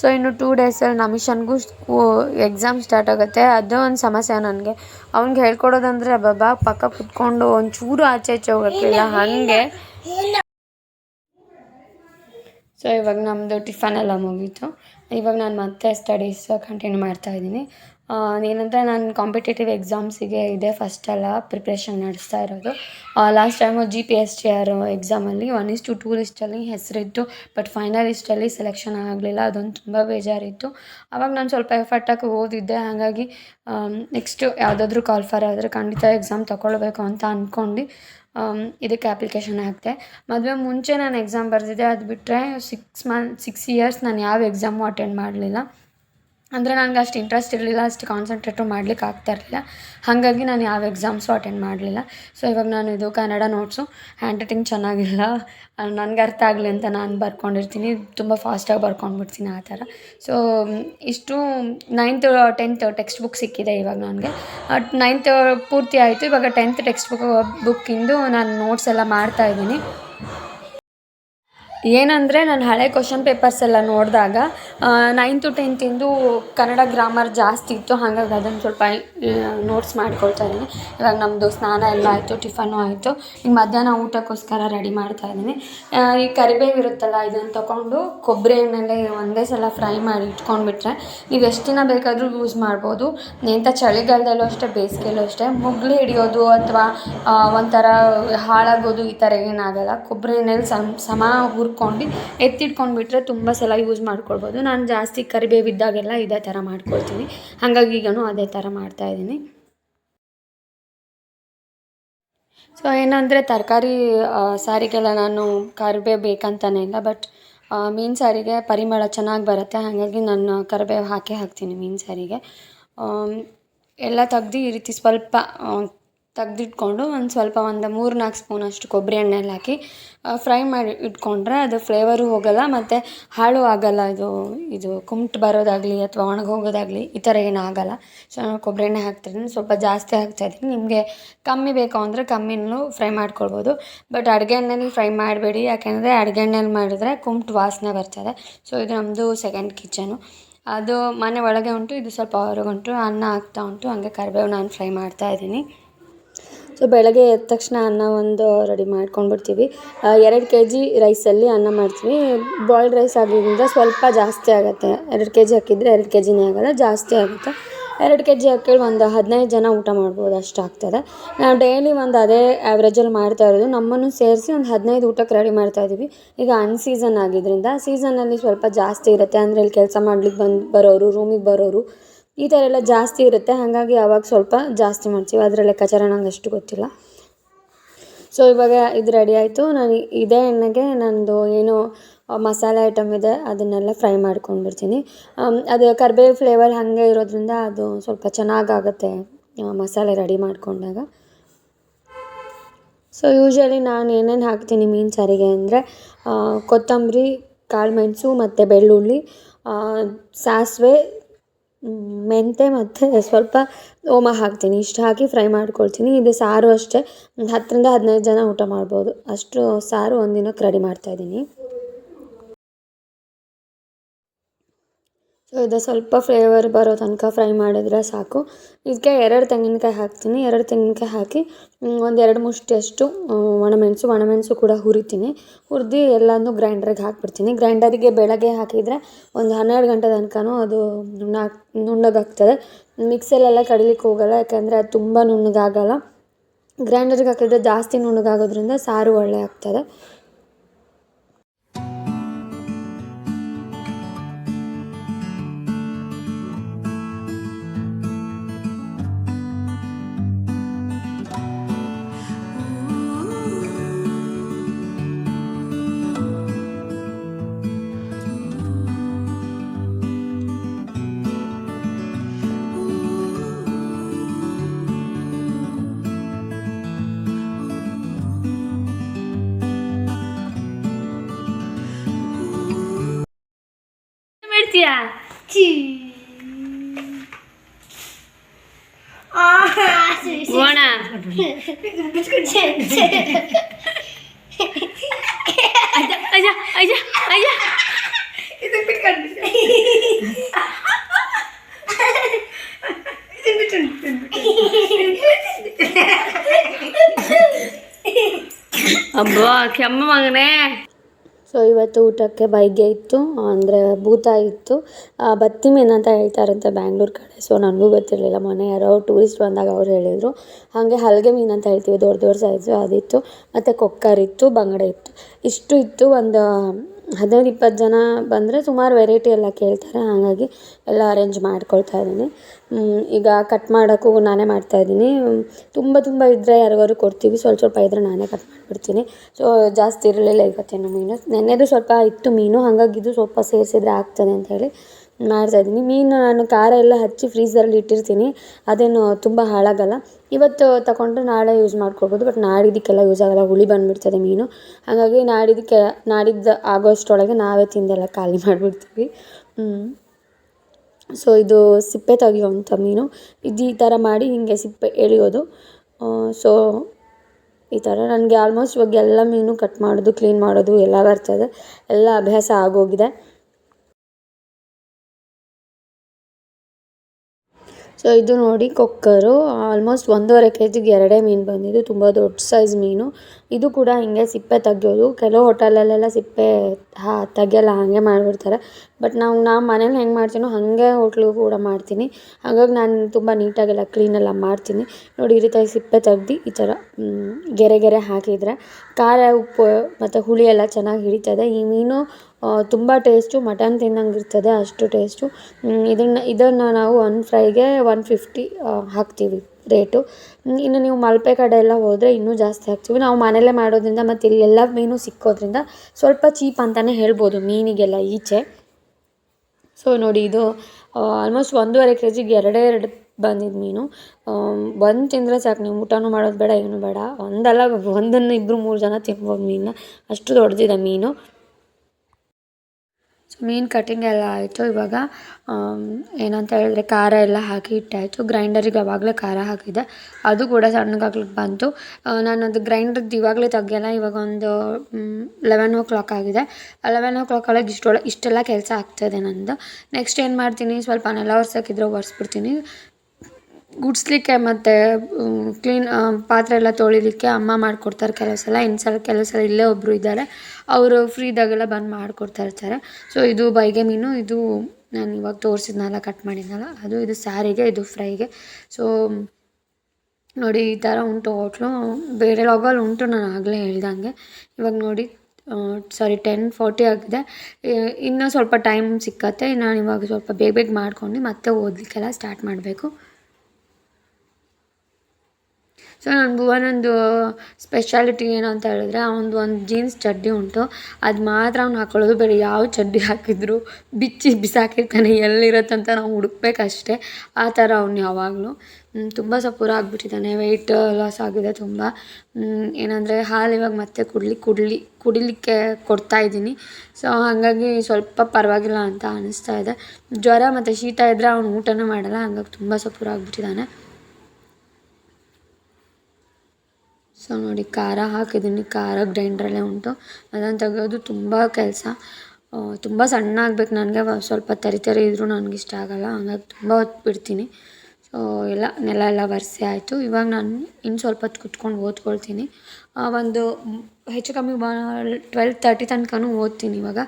ಸೊ ಇನ್ನು ಟೂ ಡೇಸಲ್ಲಿ ನಮ್ಮ ಶನ್ಗೂ ಎಕ್ಸಾಮ್ ಸ್ಟಾರ್ಟ್ ಆಗುತ್ತೆ. ಅದೇ ಒಂದು ಸಮಸ್ಯೆ ನನಗೆ. ಅವ್ನಿಗೆ ಹೇಳ್ಕೊಡೋದಂದ್ರೆ ಬಾಬಾ ಪಕ್ಕ ಕುತ್ಕೊಂಡು ಒಂಚೂರು ಆಚೆ ಈಚೆ ಹೋಗೋಕ್ಕಿಲ್ಲ ಹಾಗೆ. ಸೊ ಇವಾಗ ನಮ್ಮದು ಟಿಫನ್ ಎಲ್ಲ ಮುಗೀತು. ಇವಾಗ ನಾನು ಮತ್ತೆ ಸ್ಟಡೀಸ್ ಕಂಟಿನ್ಯೂ ಮಾಡ್ತಾ ಇದ್ದೀನಿ. ಏನಂದರೆ ನಾನು ಕಾಂಪಿಟೇಟಿವ್ ಎಕ್ಸಾಮ್ಸಿಗೆ ಇದೆ ಫಸ್ಟ್ ಎಲ್ಲ ಪ್ರಿಪ್ರೇಷನ್ ನಡೆಸ್ತಾ ಇರೋದು. Last time G P S T R ಎಕ್ಸಾಮಲ್ಲಿ ಒನ್ ಇಸ್ ಟು ಲಿಸ್ಟಲ್ಲಿ ಹೆಸರಿತ್ತು ಬಟ್ ಫೈನಲ್ ಲಿಸ್ಟಲ್ಲಿ ಸೆಲೆಕ್ಷನ್ ಆಗಲಿಲ್ಲ, ಅದೊಂದು ತುಂಬ ಬೇಜಾರಿತ್ತು. ಆವಾಗ ನಾನು ಸ್ವಲ್ಪ ಎಫರ್ಟ್ ಹಾಕಿ ಓದಿದ್ದೆ, ಹಾಗಾಗಿ ನೆಕ್ಸ್ಟು ಯಾವುದಾದ್ರೂ ಕಾಲ್ಫರ್ ಆದರೆ ಖಂಡಿತ ಎಕ್ಸಾಮ್ ತೊಗೊಳ್ಬೇಕು ಅಂತ ಅಂದ್ಕೊಂಡು ಇದಕ್ಕೆ ಅಪ್ಲಿಕೇಶನ್ ಹಾಕಿದೆ. ಮದುವೆ ಮುಂಚೆ ನಾನು ಎಕ್ಸಾಮ್ ಬರೆದಿದ್ದೆ, ಅದು ಬಿಟ್ಟರೆ ಸಿಕ್ಸ್ ಮಂತ್ ಸಿಕ್ಸ್ ಇಯರ್ಸ್ ನಾನು ಯಾವ ಎಕ್ಸಾಮು ಅಟೆಂಡ್ ಮಾಡಲಿಲ್ಲ. ಅಂದರೆ ನನಗೆ ಅಷ್ಟು ಇಂಟ್ರೆಸ್ಟ್ ಇರಲಿಲ್ಲ, ಅಷ್ಟು ಕಾನ್ಸಂಟ್ರೇಟು ಮಾಡ್ಲಿಕ್ಕೆ ಆಗ್ತಾ ಇರಲಿಲ್ಲ. ಹಾಗಾಗಿ ನಾನು ಯಾವ ಎಕ್ಸಾಮ್ಸು ಅಟೆಂಡ್ ಮಾಡಲಿಲ್ಲ. ಸೊ ಇವಾಗ ನಾನು ಇದು ಕನ್ನಡ ನೋಟ್ಸು ಹ್ಯಾಂಡ್ ರೈಟಿಂಗ್ ಚೆನ್ನಾಗಿಲ್ಲ. ನನಗೆ ಅರ್ಥ ಆಗಲಿ ಅಂತ ನಾನು ಬರ್ಕೊಂಡಿರ್ತೀನಿ. ತುಂಬ ಫಾಸ್ಟಾಗಿ ಬರ್ಕೊಂಡ್ಬಿಡ್ತೀನಿ ಆ ಥರ. ಸೊ ಇಷ್ಟು ನೈನ್ತ್ ಟೆಂತ್ ಟೆಕ್ಸ್ಟ್ ಬುಕ್ ಸಿಕ್ಕಿದೆ ಇವಾಗ ನನಗೆ. ನೈನ್ತ್ ಪೂರ್ತಿ ಆಯಿತು. ಇವಾಗ ಟೆಂತ್ ಟೆಕ್ಸ್ಟ್ ಬುಕ್ ಬುಕ್ಕಿಂದು ನಾನು ನೋಟ್ಸ್ ಎಲ್ಲ ಮಾಡ್ತಾ ಇದ್ದೀನಿ. ಏನಂದರೆ ನಾನು ಹಳೆ ಕ್ವಶನ್ ಪೇಪರ್ಸ್ ಎಲ್ಲ ನೋಡಿದಾಗ ನೈನ್ತು ಟೆಂತಿಂದು ಕನ್ನಡ ಗ್ರಾಮರ್ ಜಾಸ್ತಿ ಇತ್ತು, ಹಾಗಾಗಿ ಅದನ್ನು ಸ್ವಲ್ಪ ನೋಟ್ಸ್ ಮಾಡ್ಕೊಳ್ತಾ ಇದ್ದೀನಿ. ಇವಾಗ ನಮ್ಮದು ಸ್ನಾನ ಎಲ್ಲ ಆಯಿತು, ಟಿಫನ್ನು ಆಯಿತು ಈಗ ಮಧ್ಯಾಹ್ನ ಊಟಕ್ಕೋಸ್ಕರ ರೆಡಿ ಮಾಡ್ತಾ ಇದ್ದೀನಿ. ಈ ಕರಿಬೇವು ಇರುತ್ತಲ್ಲ, ಇದನ್ನು ತೊಗೊಂಡು ಕೊಬ್ಬರಿ ಎಣ್ಣೆಲೆ ಒಂದೇ ಸಲ ಫ್ರೈ ಮಾಡಿ ಇಟ್ಕೊಂಡ್ಬಿಟ್ರೆ ನೀವು ಎಷ್ಟು ದಿನ ಬೇಕಾದರೂ ಯೂಸ್ ಮಾಡ್ಬೋದು. ಎಂಥ ಚಳಿಗಾಲದಲ್ಲೂ ಅಷ್ಟೇ, ಬೇಸಿಗೆಯಲ್ಲೂ ಅಷ್ಟೇ ಮುಗ್ಳು ಹಿಡಿಯೋದು ಅಥವಾ ಒಂಥರ ಹಾಳಾಗೋದು ಈ ಥರ ಏನಾಗಲ್ಲ. ಕೊಬ್ಬರಿ ಎಣ್ಣೆಲಿ ಸಮ ಸಮ ಹುರ್ಕೊಂಡು ಎತ್ತಿಟ್ಕೊಂಡ್ಬಿಟ್ರೆ ತುಂಬ ಸಲ ಯೂಸ್ ಮಾಡ್ಕೊಳ್ಬೋದು. ನಾನು ಜಾಸ್ತಿ ಕರಿಬೇವು ಇದ್ದಾಗೆಲ್ಲ ಇದೇ ಥರ ಮಾಡ್ಕೊಳ್ತೀನಿ. ಹಾಗಾಗಿ ಈಗನೂ ಅದೇ ಥರ ಮಾಡ್ತಾಯಿದ್ದೀನಿ ಸೊ ಏನಂದರೆ ತರಕಾರಿ ಸಾರಿಗೆಲ್ಲ ನಾನು ಕರಿಬೇವು ಬೇಕಂತಾನೆ ಇಲ್ಲ ಬಟ್ ಮೀನು ಸಾರಿಗೆ ಪರಿಮಳ ಚೆನ್ನಾಗಿ ಬರುತ್ತೆ. ಹಾಗಾಗಿ ನಾನು ಕರಿಬೇವು ಹಾಕೇ ಹಾಕ್ತೀನಿ ಮೀನು ಸಾರಿಗೆ. ಎಲ್ಲ ತೆಗ್ದು ಈ ರೀತಿ ಸ್ವಲ್ಪ ತೆಗ್ದಿಟ್ಕೊಂಡು ಒಂದು ಸ್ವಲ್ಪ ಒಂದು ಮೂರು ನಾಲ್ಕು ಸ್ಪೂನ್ ಅಷ್ಟು ಕೊಬ್ಬರಿ ಎಣ್ಣೆಲಿ ಹಾಕಿ ಫ್ರೈ ಮಾಡಿ ಇಟ್ಕೊಂಡ್ರೆ ಅದು ಫ್ಲೇವರು ಹೋಗಲ್ಲ, ಮತ್ತು ಹಾಳು ಆಗಲ್ಲ, ಇದು ಇದು ಕುಮ್ಟ್ ಬರೋದಾಗಲಿ ಅಥವಾ ಒಣಗೋಗೋದಾಗಲಿ ಈ ಥರ ಏನೂ ಆಗಲ್ಲ. ಸೊ ನಾನು ಕೊಬ್ಬರಿ ಎಣ್ಣೆ ಹಾಕ್ತಿದ್ದೀನಿ, ಸ್ವಲ್ಪ ಜಾಸ್ತಿ ಹಾಕ್ತಾಯಿದ್ದೀನಿ ನಿಮಗೆ ಕಮ್ಮಿ ಬೇಕು ಅಂದರೆ ಕಮ್ಮಿನೂ ಫ್ರೈ ಮಾಡ್ಕೊಳ್ಬೋದು, ಬಟ್ ಅಡುಗೆ ಎಣ್ಣೆಲಿ ಫ್ರೈ ಮಾಡಬೇಡಿ, ಯಾಕೆಂದರೆ ಅಡುಗೆ ಎಣ್ಣೆಲಿ ಮಾಡಿದರೆ ಕುಮ್ಟ್ ವಾಸನೆ ಬರ್ತದೆ. ಸೊ ಇದು ನಮ್ಮದು ಸೆಕೆಂಡ್ ಕಿಚನು ಅದು ಮನೆ ಒಳಗೆ ಉಂಟು, ಇದು ಸ್ವಲ್ಪ ಹೊರಗೆ ಉಂಟು, ಅನ್ನ ಆಗ್ತಾ ಉಂಟು, ಹಂಗೆ ಕರಿಬೇವು ನಾನು ಫ್ರೈ ಮಾಡ್ತಾ ಇದ್ದೀನಿ. ಸೊ ಬೆಳಗ್ಗೆ ಎದ್ದ ತಕ್ಷಣ ಅನ್ನ ಒಂದು ರೆಡಿ ಮಾಡ್ಕೊಂಡ್ಬಿಡ್ತೀವಿ. ಎರಡು ಕೆ ಜಿ ರೈಸಲ್ಲಿ ಅನ್ನ ಮಾಡ್ತೀವಿ. ಬಾಯ್ಲ್ಡ್ ರೈಸ್ ಆಗಿದ್ದರಿಂದ ಸ್ವಲ್ಪ ಜಾಸ್ತಿ ಆಗುತ್ತೆ. ಎರಡು ಕೆ ಜಿ ಹಾಕಿದರೆ ಎರಡು ಕೆ ಜಿನೇ ಆಗೋಲ್ಲ, ಜಾಸ್ತಿ ಆಗುತ್ತೆ. ಎರಡು ಕೆ ಜಿ ಹಾಕೊಂಡು ಒಂದು ಹದಿನೈದು ಜನ ಊಟ ಮಾಡ್ಬೋದು, ಅಷ್ಟು ಆಗ್ತದೆ. ನಾವು ಡೈಲಿ ಒಂದು ಅದೇ ಆ್ಯಾವ್ರೇಜಲ್ಲಿ ಮಾಡ್ತಾ ಇರೋದು. ನಮ್ಮನ್ನು ಸೇರಿಸಿ ಒಂದು ಹದಿನೈದು ಊಟಕ್ಕೆ ರೆಡಿ ಮಾಡ್ತಾ ಇದ್ದೀವಿ ಈಗ ಅನ್ ಸೀಸನ್ ಆಗಿದ್ದರಿಂದ ಸೀಸನಲ್ಲಿ ಸ್ವಲ್ಪ ಜಾಸ್ತಿ ಇರುತ್ತೆ. ಅಂದರೆ ಇಲ್ಲಿ ಕೆಲಸ ಮಾಡ್ಲಿಕ್ಕೆ ಬಂದು ಬರೋರು ರೂಮಿಗೆ ಬರೋರು ಈ ಥರ ಎಲ್ಲ ಜಾಸ್ತಿ ಇರುತ್ತೆ. ಹಾಗಾಗಿ ಅವಾಗ ಸ್ವಲ್ಪ ಜಾಸ್ತಿ ಮಾಡ್ತೀವಿ. ಅದರ ಲೆಕ್ಕಾಚಾರ ನಂಗೆ ಅಷ್ಟು ಗೊತ್ತಿಲ್ಲ. ಸೊ ಇವಾಗ ಇದು ರೆಡಿ ಆಯಿತು. ನಾನು ಇದೇ ಎಣ್ಣೆಗೆ ನಂದು ಏನು ಮಸಾಲೆ ಐಟಮ್ ಇದೆ, ಅದನ್ನೆಲ್ಲ ಫ್ರೈ ಮಾಡ್ಕೊಂಡ್ಬಿಡ್ತೀನಿ ಅದು ಕರ್ಬೇವು ಫ್ಲೇವರ್ ಹಾಗೆ ಇರೋದ್ರಿಂದ ಅದು ಸ್ವಲ್ಪ ಚೆನ್ನಾಗಾಗುತ್ತೆ ಮಸಾಲೆ ರೆಡಿ ಮಾಡಿಕೊಂಡಾಗ. ಸೊ ಯೂಶ್ವಲಿ ನಾನು ಏನೇನು ಹಾಕ್ತೀನಿ ಮೀನು ಸಾರಿಗೆ ಅಂದರೆ ಕೊತ್ತಂಬರಿ ಕಾಳುಮೆಣಸು ಮತ್ತು ಬೆಳ್ಳುಳ್ಳಿ ಸಾಸಿವೆ ಮೆಂತೆ ಮತ್ತು ಸ್ವಲ್ಪ ಓಮ ಹಾಕ್ತೀನಿ. ಇಷ್ಟು ಹಾಕಿ ಫ್ರೈ ಮಾಡ್ಕೊಳ್ತೀನಿ. ಇದು ಸಾರು ಅಷ್ಟೇ. ಒಂದು ಹತ್ತರಿಂದ ಹದಿನೈದು ಜನ ಊಟ ಮಾಡ್ಬೋದು. ಅಷ್ಟು ಸಾರು ಒಂದಿನಕ್ಕೆ ರೆಡಿ ಮಾಡ್ತಾಯಿದ್ದೀನಿ ಸೊ ಇದು ಸ್ವಲ್ಪ ಫ್ಲೇವರ್ ಬರೋ ತನಕ ಫ್ರೈ ಮಾಡಿದ್ರೆ ಸಾಕು. ಇದಕ್ಕೆ ಎರಡು ತೆಂಗಿನಕಾಯಿ ಹಾಕ್ತೀನಿ. ಎರಡು ತೆಂಗಿನಕಾಯಿ ಹಾಕಿ ಒಂದು ಎರಡು ಮುಷ್ಟಿಯಷ್ಟು ಒಣಮೆಣಸು ಒಣಮೆಣಸು ಕೂಡ ಹುರಿತೀನಿ. ಹುರಿದು ಎಲ್ಲನೂ ಗ್ರೈಂಡರ್ಗೆ ಹಾಕ್ಬಿಡ್ತೀನಿ. ಗ್ರೈಂಡರಿಗೆ ಬೆಳಗ್ಗೆ ಹಾಕಿದರೆ ಒಂದು ಹನ್ನೆರಡು ಗಂಟೆ ತನಕನೂ ಅದು ನುಣ್ಣ ನುಣ್ಣಗಾಗ್ತದೆ. ಮಿಕ್ಸಲೆಲ್ಲ ಕಡಿಲಿಕ್ಕೆ ಹೋಗಲ್ಲ, ಯಾಕೆಂದರೆ ಅದು ತುಂಬ ನುಣ್ಣಗಾಗಲ್ಲ. ಗ್ರೈಂಡರ್ಗೆ ಹಾಕಿದ್ರೆ ಜಾಸ್ತಿ ನುಣ್ಣಗಾಗೋದ್ರಿಂದ ಸಾರು ಒಳ್ಳೆ ಆಗ್ತದೆ. ಅಬ್ಬಾ, ಕೆಮ್ಮ ಮಗನೇ. ಸೊ ಇವತ್ತು ಊಟಕ್ಕೆ ಬೈಗೆ ಇತ್ತು, ಅಂದರೆ ಭೂತ ಇತ್ತು. ಬತ್ತಿ ಮೀನು ಅಂತ ಹೇಳ್ತಾರಂತೆ ಬ್ಯಾಂಗ್ಳೂರ್ ಕಡೆ. ಸೊ ನನಗೂ ಗೊತ್ತಿರಲಿಲ್ಲ. ಮೊನ್ನೆ ಯಾರೋ ಟೂರಿಸ್ಟ್ ಬಂದಾಗ ಅವ್ರು ಹೇಳಿದರು. ಹಾಗೆ ಹಲ್ಗೆ ಮೀನು ಅಂತ ಹೇಳ್ತೀವಿ, ದೊಡ್ಡ ದೊಡ್ಡ ಸೈಜು ಅದಿತ್ತು ಮತ್ತು ಕೊಕ್ಕರ್ ಇತ್ತು, ಬಂಗಡೆ ಇತ್ತು. ಇಷ್ಟು ಇತ್ತು, ಒಂದು ಹದಿನೈದು, ಇಪ್ಪತ್ತು ಜನ ಬಂದರೆ ಸುಮಾರು ವೆರೈಟಿ ಎಲ್ಲ ಕೇಳ್ತಾರೆ. ಹಾಗಾಗಿ ಎಲ್ಲ ಅರೇಂಜ್ ಮಾಡ್ಕೊಳ್ತಾ ಇದ್ದೀನಿ. ಈಗ ಕಟ್ ಮಾಡೋಕ್ಕೂ ನಾನೇ ಮಾಡ್ತಾ ಇದ್ದೀನಿ. ತುಂಬ ತುಂಬ ಇದ್ದರೆ ಯಾರಿಗಾದ್ರು ಕೊಡ್ತೀವಿ. ಸ್ವಲ್ಪ ಸ್ವಲ್ಪ ಇದ್ದರೆ ನಾನೇ ಕಟ್ ಮಾಡಿಬಿಡ್ತೀನಿ. ಸೊ ಜಾಸ್ತಿ ಇರಲಿಲ್ಲ ಇವತ್ತೇನು ಮೀನು. ನೆನ್ನೆದು ಸ್ವಲ್ಪ ಇತ್ತು ಮೀನು. ಹಾಗಾಗಿ ಇದು ಸ್ವಲ್ಪ ಸೇರಿಸಿದ್ರೆ ಆಗ್ತದೆ ಅಂತ ಹೇಳಿ ಮಾಡ್ತಾಯಿದ್ದೀನಿ ಮೀನು ನಾನು ಖಾರ ಎಲ್ಲ ಹಚ್ಚಿ ಫ್ರೀಝರಲ್ಲಿ ಇಟ್ಟಿರ್ತೀನಿ. ಅದೇನು ತುಂಬ ಹಾಳಾಗಲ್ಲ. ಇವತ್ತು ತಗೊಂಡ್ರೆ ನಾಳೆ ಯೂಸ್ ಮಾಡ್ಕೊಳ್ಬೋದು ಬಟ್ ನಾಡಿದ್ದಕ್ಕೆಲ್ಲ ಯೂಸ್ ಆಗಲ್ಲ. ಹುಳಿ ಬಂದುಬಿಡ್ತದೆ ಮೀನು. ಹಾಗಾಗಿ ನಾಡಿದ್ದಕ್ಕೆ ನಾಡಿದ್ದು ಆಗೋಷ್ಟರೊಳಗೆ ನಾವೇ ತಿಂದೆಲ್ಲ ಖಾಲಿ ಮಾಡಿಬಿಡ್ತೀವಿ. ಸೊ ಇದು ಸಿಪ್ಪೆ ತೆಗಿಯೋವಂಥ ಮೀನು. ಇದು ಈ ಥರ ಮಾಡಿ ಹೀಗೆ ಸಿಪ್ಪೆ ಎಳೆಯೋದು. ಸೊ ಈ ಥರ ನನಗೆ ಆಲ್ಮೋಸ್ಟ್ ಇವಾಗ ಎಲ್ಲ ಮೀನು ಕಟ್ ಮಾಡೋದು ಕ್ಲೀನ್ ಮಾಡೋದು ಎಲ್ಲ ಬರ್ತದೆ. ಎಲ್ಲ ಅಭ್ಯಾಸ ಆಗೋಗಿದೆ. ಸೊ ಇದು ನೋಡಿ ಕೊಕ್ಕರು. ಆಲ್ಮೋಸ್ಟ್ ಒಂದೂವರೆ ಕೆ ಜಿಗೆ ಎರಡೇ ಮೀನು ಬಂದಿದ್ದು. ತುಂಬ ದೊಡ್ಡ ಸೈಜ್ ಮೀನು. ಇದು ಕೂಡ ಹಿಂಗೆ ಸಿಪ್ಪೆ ತೆಗಿಯೋದು. ಕೆಲವು ಹೋಟೆಲಲ್ಲೆಲ್ಲ ಸಿಪ್ಪೆ ಹಾ, ತೆಗಿಯಲ್ಲ, ಹಾಗೆ ಮಾಡಿಬಿಡ್ತಾರೆ. ಬಟ್ ನಾವು ನಾವು ಮನೇಲಿ ಹೆಂಗೆ ಮಾಡ್ತೀನೋ ಹಾಗೆ ಹೋಟ್ಲು ಕೂಡ ಮಾಡ್ತೀನಿ. ಹಾಗಾಗಿ ನಾನು ತುಂಬ ನೀಟಾಗೆಲ್ಲ ಕ್ಲೀನೆಲ್ಲ ಮಾಡ್ತೀನಿ. ನೋಡಿ ಈ ರೀತಿಯಾಗಿ ಸಿಪ್ಪೆ ತೆಗ್ದು ಈ ಥರ ಗೆರೆ ಗೆರೆ ಹಾಕಿದರೆ, ಖಾರ ಉಪ್ಪು ಮತ್ತು ಹುಳಿ ಎಲ್ಲ ಚೆನ್ನಾಗಿ ಹಿಡಿತದೆ. ಈ ಮೀನು ತುಂಬ ಟೇಸ್ಟು, ಮಟನ್ ತಿಂದಂಗೆ ಇರ್ತದೆ, ಅಷ್ಟು ಟೇಸ್ಟು. ಇದನ್ನು ಇದನ್ನು ನಾವು ಒನ್ ಫ್ರೈಗೆ ಒನ್ ಫಿಫ್ಟಿ ಹಾಕ್ತೀವಿ ರೇಟು. ಇನ್ನು ನೀವು ಮಲ್ಪೆ ಕಡೆ ಎಲ್ಲ ಹೋದರೆ ಇನ್ನೂ ಜಾಸ್ತಿ ಹಾಕ್ತೀವಿ. ನಾವು ಮನೆಯಲ್ಲೇ ಮಾಡೋದ್ರಿಂದ ಮತ್ತು ಇಲ್ಲಿ ಎಲ್ಲ ಮೀನು ಸಿಕ್ಕೋದ್ರಿಂದ ಸ್ವಲ್ಪ ಚೀಪ್ ಅಂತಲೇ ಹೇಳ್ಬೋದು ಮೀನಿಗೆಲ್ಲ ಈಚೆ. ಸೊ, ನೋಡಿ ಇದು ಆಲ್ಮೋಸ್ಟ್ ಒಂದೂವರೆ ಕೆ ಜಿಗೆ ಎರಡೇ ಎರಡು ಬಂದಿದ್ದು ಮೀನು. ಒಂದು ತಿಂದರೆ ಸಾಕು, ನೀವು ಊಟನೂ ಮಾಡೋದು ಬೇಡ, ಏನೂ ಬೇಡ. ಒಂದಲ್ಲ, ಒಂದನ್ನು ಇಬ್ಬರು ಮೂರು ಜನ ತಿನ್ಬೋದು ಮೀನನ್ನ. ಅಷ್ಟು ದೊಡ್ಡದಿದೆ ಮೀನು. ಮೀನು ಕಟ್ಟಿಂಗ್ ಎಲ್ಲ ಆಯಿತು. ಇವಾಗ ಏನಂತ ಹೇಳಿದ್ರೆ ಖಾರ ಎಲ್ಲ ಹಾಕಿ ಇಟ್ಟಾಯಿತು. ಗ್ರೈಂಡರಿಗೆ ಅವಾಗಲೇ ಖಾರ ಹಾಕಿದ್ದೆ ಅದು ಕೂಡ ಸಣ್ಣಗಾಗ್ಲಿಕ್ಕೆ ಬಂತು. ನಾನು ಅದು ಗ್ರೈಂಡರ್ದು ಇವಾಗಲೇ ತೆಗೆಯಲ್ಲ. ಇವಾಗ ಒಂದು ಲೆವೆನ್ ಓ ಕ್ಲಾಕ್ ಆಗಿದೆ. ಲೆವೆನ್ ಓ ಕ್ಲಾಕ್ ಒಳಗೆ ಇಷ್ಟೊಳಗೆ ಇಷ್ಟೆಲ್ಲ ಕೆಲಸ ಆಗ್ತದೆ ನಂದು. ನೆಕ್ಸ್ಟ್ ಏನು ಮಾಡ್ತೀನಿ? ಸ್ವಲ್ಪ ನೆಲ ಒರ್ಸೋಕ್ಕಿದ್ರೆ ಒರೆಸ್ಬಿಡ್ತೀನಿ. ಗುಡಿಸ್ಲಿಕ್ಕೆ ಮತ್ತು ಕ್ಲೀನ್ ಪಾತ್ರೆ ಎಲ್ಲ ತೊಳಿಲಿಕ್ಕೆ ಅಮ್ಮ ಮಾಡಿಕೊಡ್ತಾರೆ ಕೆಲವು ಸಲ. ಇನ್ನು ಸಲ ಕೆಲವು ಸಲ ಇಲ್ಲೇ ಒಬ್ಬರು ಇದ್ದಾರೆ. ಅವರು ಫ್ರೀ ಇದ್ದಾಗೆಲ್ಲ ಬಂದು ಮಾಡಿಕೊಡ್ತಾ ಇರ್ತಾರೆ. ಸೊ ಇದು ಬೈಗೆ ಮೀನು. ಇದು ನಾನು ಇವಾಗ ತೋರಿಸಿದ್ನಲ್ಲ ಕಟ್ ಮಾಡಿದ್ನಲ್ಲ. ಅದು, ಇದು ಸಾರಿಗೆ ಇದು ಫ್ರೈಗೆ. ಸೊ ನೋಡಿ, ಈ ಥರ ಉಂಟು ಹೋಟ್ಲು. ಬೇರೆ ಲಾಗಲ್ಲಿ ಉಂಟು, ನಾನು ಆಗಲೇ ಹೇಳ್ದಂಗೆ. ಇವಾಗ ನೋಡಿ ಸಾರಿ ಟೆನ್ ಫೋರ್ಟಿ ಆಗಿದೆ. ಇನ್ನೂ ಸ್ವಲ್ಪ ಟೈಮ್ ಸಿಕ್ಕತ್ತೆ. ನಾನು ಇವಾಗ ಸ್ವಲ್ಪ ಬೇಗ ಬೇಗ ಮಾಡ್ಕೊಂಡು ಮತ್ತೆ ಓದಲಿಕ್ಕೆಲ್ಲ ಸ್ಟಾರ್ಟ್ ಮಾಡಬೇಕು. ಸೊ ನನ್ನ ಭುವನೊಂದು ಸ್ಪೆಷಾಲಿಟಿ ಏನು ಅಂತ ಹೇಳಿದ್ರೆ, ಅವನದು ಒಂದು ಜೀನ್ಸ್ ಚಡ್ಡಿ ಉಂಟು. ಅದು ಮಾತ್ರ ಅವ್ನು ಹಾಕೊಳ್ಳೋದು, ಬೇರೆ ಯಾವ ಚಡ್ಡಿ ಹಾಕಿದ್ರು ಬಿಚ್ಚಿ ಬಿಸಾಕಿರ್ತಾನೆ ಎಲ್ಲಿರತ್ತಂತ ನಾವು ಹುಡುಕ್ಬೇಕಷ್ಟೇ. ಆ ಥರ ಅವ್ನು ಯಾವಾಗಲೂ. ತುಂಬ ಸಪೂರ ಆಗಿಬಿಟ್ಟಿದ್ದಾನೆ. ವೆಯ್ಟ್ ಲಾಸ್ ಆಗಿದೆ ತುಂಬ. ಏನಂದರೆ ಹಾಲು ಇವಾಗ ಮತ್ತೆ ಕುಡ್ಲಿ ಕುಡ್ಲಿ, ಕುಡಿಲಿಕ್ಕೆ ಕೊಡ್ತಾ ಇದ್ದೀನಿ. ಸೊ ಹಾಗಾಗಿ ಸ್ವಲ್ಪ ಪರವಾಗಿಲ್ಲ ಅಂತ ಅನ್ನಿಸ್ತಾ ಇದೆ. ಜ್ವರ ಮತ್ತು ಶೀತ ಇದ್ದರೆ ಅವ್ನು ಊಟನೂ ಮಾಡಲ್ಲ, ಹಂಗಾಗಿ ತುಂಬ ಸಪೂರ ಆಗಿಬಿಟ್ಟಿದ್ದಾನೆ. ಸೊ ನೋಡಿ, ಖಾರ ಹಾಕಿದ್ದೀನಿ. ಖಾರ ಗ್ರೈಂಡ್ರಲ್ಲೇ ಉಂಟು. ಅದನ್ನು ತೆಗೆಯೋದು ತುಂಬ ಕೆಲಸ. ತುಂಬ ಸಣ್ಣ ಆಗ್ಬೇಕು ನನಗೆ. ಸ್ವಲ್ಪ ತರಿ ತರಿ ಇದ್ದರೂ ನನಗೆ ಇಷ್ಟ ಆಗಲ್ಲ. ಹಂಗಾಗಿ ತುಂಬ ಹೊತ್ತು ಬಿಡ್ತೀನಿ. ಸೊ ಎಲ್ಲ, ನೆಲ ಎಲ್ಲ ಒರೆಸಿ ಆಯಿತು. ಇವಾಗ ನಾನು ಇನ್ನು ಸ್ವಲ್ಪ ಹೊತ್ತು ಕುತ್ಕೊಂಡು ಓದ್ಕೊಳ್ತೀನಿ. ಒಂದು ಹೆಚ್ಚು ಕಮ್ಮಿ ಟ್ವೆಲ್ ತರ್ಟಿ ತನಕನೂ ಓದ್ತೀನಿ ಇವಾಗ.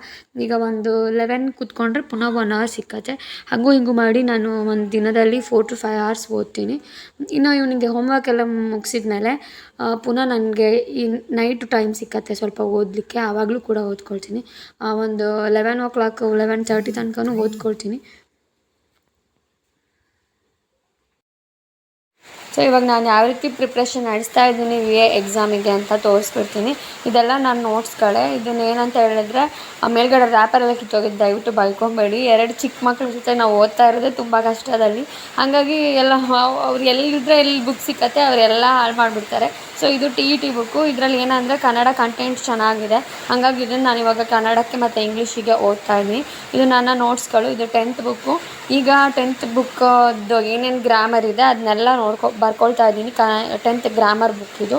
ಈಗ ಒಂದು ಲೆವೆನ್ ಕುತ್ಕೊಂಡ್ರೆ ಪುನಃ ಒನ್ ಅವರ್ ಸಿಕ್ಕತ್ತೆ. ಹಾಗೂ ಹಿಂಗು ಮಾಡಿ ನಾನು ಒಂದು ದಿನದಲ್ಲಿ ಫೋರ್ ಟು ಫೈವ್ ಅವರ್ಸ್ ಓದ್ತೀನಿ. ಇನ್ನು ಇವನಿಗೆ ಹೋಮ್ವರ್ಕ್ ಎಲ್ಲ ಮುಗಿಸಿದ ಮೇಲೆ ಪುನಃ ನನಗೆ ಈ ನೈಟು ಟೈಮ್ ಸಿಕ್ಕತ್ತೆ ಸ್ವಲ್ಪ ಓದಲಿಕ್ಕೆ. ಆವಾಗಲೂ ಕೂಡ ಓದ್ಕೊಳ್ತೀನಿ. ಒಂದು eleven o'clock eleven thirty ತನಕನೂ ಓದ್ಕೊಳ್ತೀನಿ. ಸೊ ಇವಾಗ ನಾನು ಯಾವ ರೀತಿ ಪ್ರಿಪ್ರೇಷನ್ ನಡೆಸ್ತಾ ಇದ್ದೀನಿ ವಿ ಎ ಎಕ್ಸಾಮಿಗೆ ಅಂತ ತೋರಿಸ್ಬಿಡ್ತೀನಿ. ಇದೆಲ್ಲ ನನ್ನ ನೋಟ್ಸ್ಗಳೇ ಇದನ್ನ ಏನಂತ ಹೇಳಿದ್ರೆ, ಆ ಮೇಲ್ಗಡೆ ರ್ಯಾಪರೆಲ್ಲ ಕಿತ್ತೋಗಿದ್ದು ದಯವಿಟ್ಟು ಬೈಕೊಂಬೇಡಿ. ಎರಡು ಚಿಕ್ಕ ಮಕ್ಕಳ ಜೊತೆ ನಾವು ಓದ್ತಾ ಇರೋದೇ ತುಂಬ ಕಷ್ಟದಲ್ಲಿ ಹಾಗಾಗಿ ಎಲ್ಲ ಅವ್- ಅವ್ರು ಎಲ್ಲಿದ್ರೆ ಎಲ್ಲಿ ಬುಕ್ ಸಿಕ್ಕತ್ತೆ ಅವರೆಲ್ಲ ಹಾಳು ಮಾಡಿಬಿಡ್ತಾರೆ. ಸೊ ಇದು ಟಿ ಇ ಟಿ ಬುಕ್ಕು ಇದರಲ್ಲಿ ಏನಂದರೆ ಕನ್ನಡ ಕಂಟೆಂಟ್ ಚೆನ್ನಾಗಿದೆ. ಹಾಗಾಗಿ ಇದನ್ನು ನಾನು ಇವಾಗ ಕನ್ನಡಕ್ಕೆ ಮತ್ತು ಇಂಗ್ಲೀಷಿಗೆ ಓದ್ತಾ ಇದ್ದೀನಿ. ಇದು ನನ್ನ ನೋಟ್ಸ್ಗಳು ಇದು ಟೆಂತ್ ಬುಕ್ಕು ಈಗ ಟೆಂತ್ ಬುಕ್ಕದ್ದು ಏನೇನು ಗ್ರಾಮರ್ ಇದೆ, ಅದನ್ನೆಲ್ಲ ನೋಡ್ಕೊ ಬರ್ಕೊಳ್ತಾ ಇದ್ದೀನಿ. ಕ ಟೆಂತ್ ಗ್ರಾಮರ್ ಬುಕ್ ಇದು.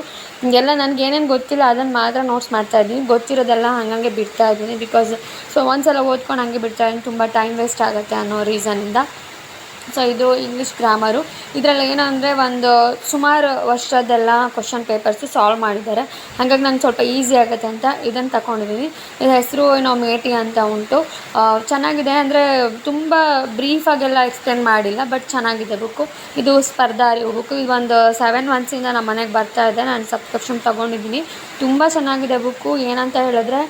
ಎಲ್ಲ ನನಗೆ ಏನೇನು ಗೊತ್ತಿಲ್ಲ ಅದನ್ನು ಮಾತ್ರ ನೋಟ್ಸ್ ಮಾಡ್ತಾ ಇದ್ದೀನಿ. ಗೊತ್ತಿರೋದೆಲ್ಲ ಹಂಗಂಗೆ ಬಿಡ್ತಾ ಇದ್ದೀನಿ ಬಿಕಾಸ್ ಸೊ ಒಂದ್ಸಲ ಓದ್ಕೊಂಡು ಹಂಗೆ ಬಿಡ್ತಾ ಇದ್ದೀನಿ. ತುಂಬ ಟೈಮ್ ವೇಸ್ಟ್ ಆಗುತ್ತೆ ಅನ್ನೋ ರೀಸನಿಂದ ಸೊ ಇದು ಇಂಗ್ಲೀಷ್ ಗ್ರಾಮರು ಇದರಲ್ಲಿ ಏನಂದರೆ ಒಂದು ಸುಮಾರು ವರ್ಷದ್ದೆಲ್ಲ ಕ್ವಶನ್ ಪೇಪರ್ಸು ಸಾಲ್ವ್ ಮಾಡಿದ್ದಾರೆ. ಹಾಗಾಗಿ ನಂಗೆ ಸ್ವಲ್ಪ ಈಸಿ ಆಗುತ್ತೆ ಅಂತ ಇದನ್ನು ತಗೊಂಡಿದ್ದೀನಿ ಇದು ಹೆಸರು ಏನೋ ಮೇಟಿ ಅಂತ ಉಂಟು. ಚೆನ್ನಾಗಿದೆ ಅಂದರೆ ತುಂಬ ಬ್ರೀಫಾಗೆಲ್ಲ ಎಕ್ಸ್ಪ್ಲೇನ್ ಮಾಡಿಲ್ಲ ಬಟ್ ಚೆನ್ನಾಗಿದೆ ಬುಕ್ಕು ಇದು ಸ್ಪರ್ಧಾ ಅರಿವು ಬುಕ್ಕು ಇದು ಒಂದು ಸೆವೆನ್ ಮಂತ್ಸಿಂದ ನಮ್ಮ ಮನೆಗೆ ಬರ್ತಾ ಇದೆ. ನಾನು ಸಬ್ಸ್ಕ್ರಿಪ್ಷನ್ ತೊಗೊಂಡಿದ್ದೀನಿ ತುಂಬ ಚೆನ್ನಾಗಿದೆ ಬುಕ್ಕು ಏನಂತ ಹೇಳಿದ್ರೆ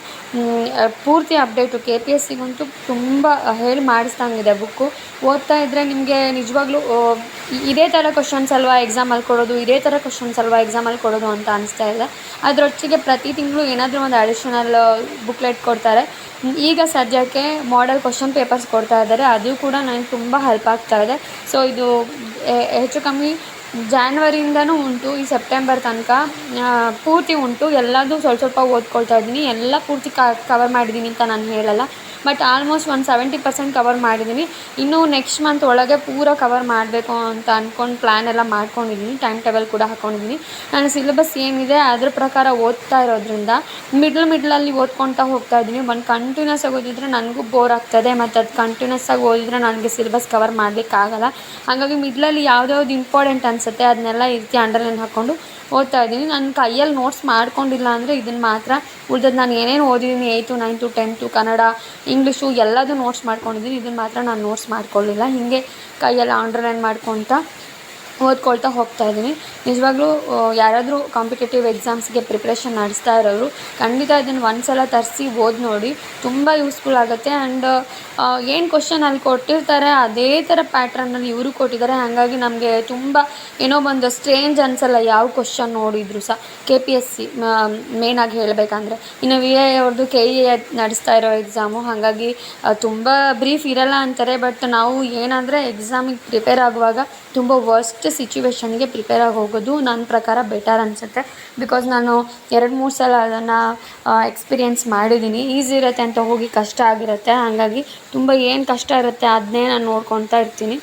ಪೂರ್ತಿ ಅಪ್ಡೇಟು ಕೆ ಪಿ ಎಸ್ ಸಿಗಂತೂ ತುಂಬ ಹೇಳಿ ಮಾಡಿಸ್ದಂಗಿದೆ ಬುಕ್ಕು ಓದ್ತಾ ಇದ್ದರೆ ನಿಮಗೆ ನಿಜವಾಗ್ಲೂ ಆ, ಇ- ಇದೇ ಥರ ಕ್ವಶನ್ಸ್ ಅಲ್ವಾ ಎಕ್ಸಾಮಲ್ಲಿ ಕೊಡೋದು ಇದೇ ಥರ ಕ್ವಶನ್ಸ್ ಅಲ್ವಾ ಎಕ್ಸಾಮಲ್ಲಿ ಕೊಡೋದು ಅಂತ ಅನಿಸ್ತಾ ಇದೆ ಅದರೊಟ್ಟಿಗೆ ಪ್ರತಿ ತಿಂಗಳು ಏನಾದರೂ ಒಂದು ಅಡಿಷನಲ್ ಬುಕ್ಲೆಟ್ ಕೊಡ್ತಾರೆ. ಈಗ ಸದ್ಯಕ್ಕೆ ಮಾಡೆಲ್ ಕ್ವಶನ್ ಪೇಪರ್ಸ್ ಕೊಡ್ತಾ ಇದ್ದಾರೆ. ಅದು ಕೂಡ ನನಗೆ ತುಂಬ ಹೆಲ್ಪ್ ಆಗ್ತಾ ಇದೆ. ಸೊ ಇದು ಹೆಚ್ಚು ಕಮ್ಮಿ ಜಾನ್ವರಿಯಿಂದನೂ ಉಂಟು. ಈ ಸೆಪ್ಟೆಂಬರ್ ತನಕ ಪೂರ್ತಿ ಉಂಟು. ಎಲ್ಲದೂ ಸ್ವಲ್ಪ ಸ್ವಲ್ಪ ಓದ್ಕೊಳ್ತಾ ಇದ್ದೀನಿ. ಎಲ್ಲ ಪೂರ್ತಿ ಕವರ್ ಮಾಡಿದ್ದೀನಿ ಅಂತ ನಾನು ಹೇಳಲ್ಲ. ಬಟ್ ಆಲ್ಮೋಸ್ಟ್ ಒಂದು ಸೆವೆಂಟಿ ಪರ್ಸೆಂಟ್ ಕವರ್ ಮಾಡಿದ್ದೀನಿ ಇನ್ನೂ ನೆಕ್ಸ್ಟ್ ಮಂತ್ ಒಳಗೆ ಪೂರ ಕವರ್ ಮಾಡಬೇಕು ಅಂತ ಅಂದ್ಕೊಂಡು ಪ್ಲ್ಯಾನ್ ಎಲ್ಲ ಮಾಡ್ಕೊಂಡಿದ್ದೀನಿ ಟೈಮ್ ಟೇಬಲ್ ಕೂಡ ಹಾಕ್ಕೊಂಡಿದ್ದೀನಿ ನಾನು ಸಿಲೆಬಸ್ ಏನಿದೆ ಅದ್ರ ಪ್ರಕಾರ ಓದ್ತಾ ಇರೋದ್ರಿಂದ ಮಿಡ್ಲ್ ಮಿಡ್ಲಲ್ಲಿ ಓದ್ಕೊಳ್ತಾ ಹೋಗ್ತಾ ಇದ್ದೀನಿ. ಒಂದು ಕಂಟಿನ್ಯೂಸ್ ಆಗಿ ಓದಿದ್ರೆ ನನಗೂ ಬೋರ್ ಆಗ್ತದೆ. ಮತ್ತು ಅದು ಕಂಟಿನ್ಯೂಸ್ ಆಗಿ ಓದಿದ್ರೆ ನನಗೆ ಸಿಲೆಬಸ್ ಕವರ್ ಮಾಡಲಿಕ್ಕಾಗಲ್ಲ. ಹಾಗಾಗಿ ಮಿಡ್ಲಲ್ಲಿ ಯಾವುದ್ಯಾವ್ದು ಇಂಪಾರ್ಟೆಂಟ್ ಅನಿಸುತ್ತೆ ಅದನ್ನೆಲ್ಲ ಈ ರೀತಿ ಅಂಡರ್ಲೈನ್ ಹಾಕ್ಕೊಂಡು ಓದ್ತಾ ಇದ್ದೀನಿ. ನನ್ನ ಕೈಯಲ್ಲಿ ನೋಟ್ಸ್ ಮಾಡ್ಕೊಂಡಿಲ್ಲ ಅಂದರೆ ಇದನ್ನು ಮಾತ್ರ ಉಳ್ದದ್ದು ನಾನು ಏನೇನು ಓದಿದ್ದೀನಿ eighth ninth tenth Kannada English ಎಲ್ಲದೂ ನೋಟ್ಸ್ ಮಾಡ್ಕೊಂಡಿದ್ದೀನಿ. ಇದನ್ನು ಮಾತ್ರ ನಾನು ನೋಟ್ಸ್ ಮಾಡ್ಕೊಳ್ಳಿಲ್ಲ. ಹೀಗೆ ಕೈಯಲ್ಲಿ ಅಂಡರ್ಲೈನ್ ಮಾಡ್ಕೊತ ಓದ್ಕೊಳ್ತಾ ಹೋಗ್ತಾ ಇದ್ದೀನಿ. ನಿಜವಾಗ್ಲೂ ಯಾರಾದರೂ ಕಾಂಪಿಟೇಟಿವ್ ಎಕ್ಸಾಮ್ಸ್ಗೆ ಪ್ರಿಪ್ರೇಷನ್ ನಡೆಸ್ತಾ ಇರೋರು, ಖಂಡಿತ ಇದನ್ನು ಒಂದು ಸಲ ತರಿಸಿ ಓದಿ ನೋಡಿ ತುಂಬ ಯೂಸ್ಫುಲ್ ಆಗುತ್ತೆ. ಆ್ಯಂಡ್ ಏನು ಕ್ವಶನ್ ಅಲ್ಲಿ ಕೊಟ್ಟಿರ್ತಾರೆ, ಅದೇ ಥರ ಪ್ಯಾಟ್ರನ್ನಲ್ಲಿ ಇವರು ಕೊಟ್ಟಿದ್ದಾರೆ. ಹಾಗಾಗಿ ನಮಗೆ ತುಂಬ ಏನೋ ಒಂದು ಸ್ಟ್ರೇಂಜ್ ಅನ್ಸಲ್ಲ ಯಾವ ಕ್ವಶನ್ ನೋಡಿದ್ರು ಸಹ. ಕೆ ಪಿ ಎಸ್ ಸಿ ಮೇಯ್ನಾಗಿ ಹೇಳಬೇಕಂದ್ರೆ. ಇನ್ನು ವಿ ಎ ಅವ್ರದ್ದು ಕೆ ಇ ಎ ನಡೆಸ್ತಾ ಇರೋ ಎಕ್ಸಾಮು ಹಾಗಾಗಿ ತುಂಬ ಬ್ರೀಫ್ ಇರಲ್ಲ ಅಂತಾರೆ. ಬಟ್ ನಾವು ಏನಂದರೆ ಎಕ್ಸಾಮಿಗೆ ಪ್ರಿಪೇರ್ ಆಗುವಾಗ ತುಂಬ ವರ್ಸ್ಟ್ ಸಿಚುವೇಶನ್ಗೆ ಪ್ರಿಪೇರ್ ಆಗಿ ಹೋಗೋದು ನನ್ನ ಪ್ರಕಾರ ಬೆಟರ್ ಅನಿಸುತ್ತೆ. ಬಿಕಾಸ್ ನಾನು ಎರಡು, ಮೂರು ಸಲ ಅದನ್ನು ಎಕ್ಸ್ಪೀರಿಯೆನ್ಸ್ ಮಾಡಿದ್ದೀನಿ ಈಸಿ ಇರುತ್ತೆ ಅಂತ ಹೋಗಿ ಕಷ್ಟ ಆಗಿರುತ್ತೆ. ಹಾಗಾಗಿ ತುಂಬ ಏನು ಕಷ್ಟ ಇರುತ್ತೆ ಅದನ್ನೇ ನಾನು ನೋಡ್ಕೊತಾ ಇರ್ತೀನಿ.